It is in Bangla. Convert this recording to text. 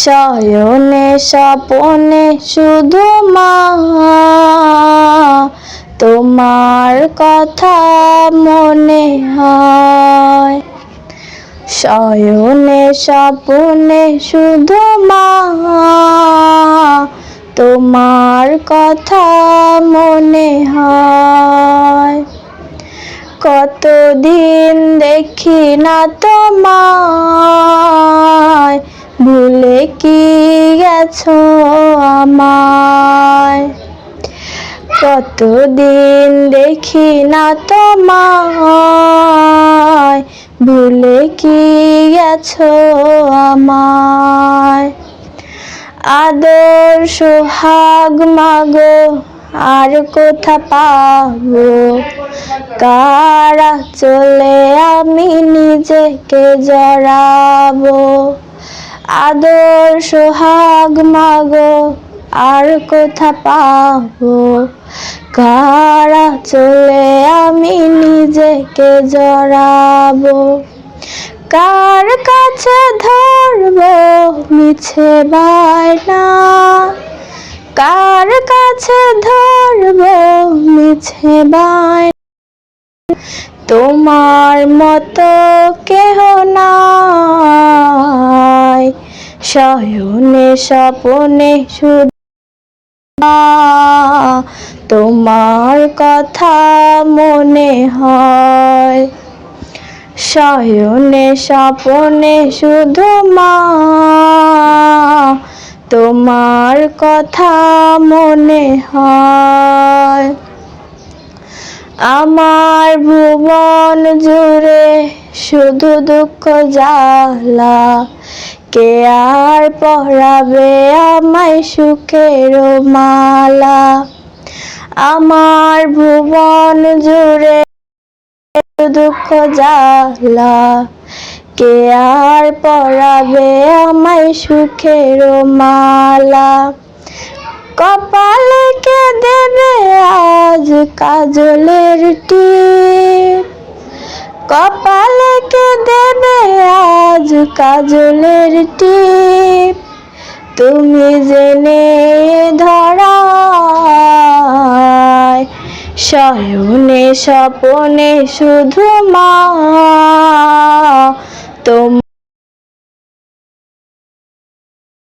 শয়নে স্বপনে শুধু মা। তোমার কথা মনে হয়। শয়নে স্বপনে শুধু মা। তোমার কথা মনে হয়। কতদিন দেখি না তোমায়। ভুলে কি গেছো আমায়? কতদিন দেখি না তোমায়। ভুলে কি গেছো আমায়? আদর সোহাগ মাগো, আর কোথা পাবো? কারা চলে আমি নিজেকে জড়াবো? আদর সোহাগ মাগো, আর কোথা পাবো? কারা চলে আমি নিজেকে জড়াবো? কার কাছে ধরবো মিছে বায়না? কার কাছে ধরবো মিছে বায়না? তোমার মতো কেহ নাই শয়নে স্বপনে তোমার কথা মনে হয়। শয়নে স্বপনে শুধু মা। তোমার কথা মনে হয়। আমার ভুবন জুড়ে শুধু দুঃখ জ্বালা। কে আর পরাবে আমায় সুখের মালা? আমার ভুবন জুড়ে দুঃখ জ্বালা। কে আর পরাবে আমায় সুখের মালা? কপালে কে দেবে আজ কাজলের টিপ? কপালে কে দেবে আজ কাজলের টিপ। তুমি জেনে ধরায় শয়নে স্বপনে শুধু মা